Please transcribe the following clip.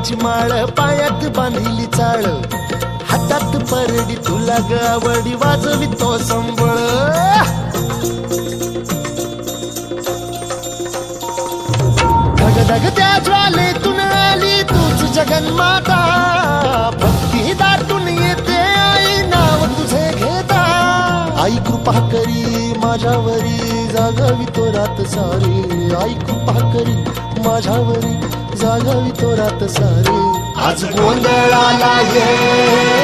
माझी माळ पायात बांधली चाळ. हातात परडी तुला गावडी वाजवी तो संबळ. धगधग त्या ज्वालेतून आली तूच जगन्माता. भक्ती दाटून येते आई नाव तुझे घेता. आई कृपा करी माझ्यावरी जागावी तो रात सारी. आई कृपा करी माझ्यावरी जागावी तो रात सारी. आज गोंधळाला ये.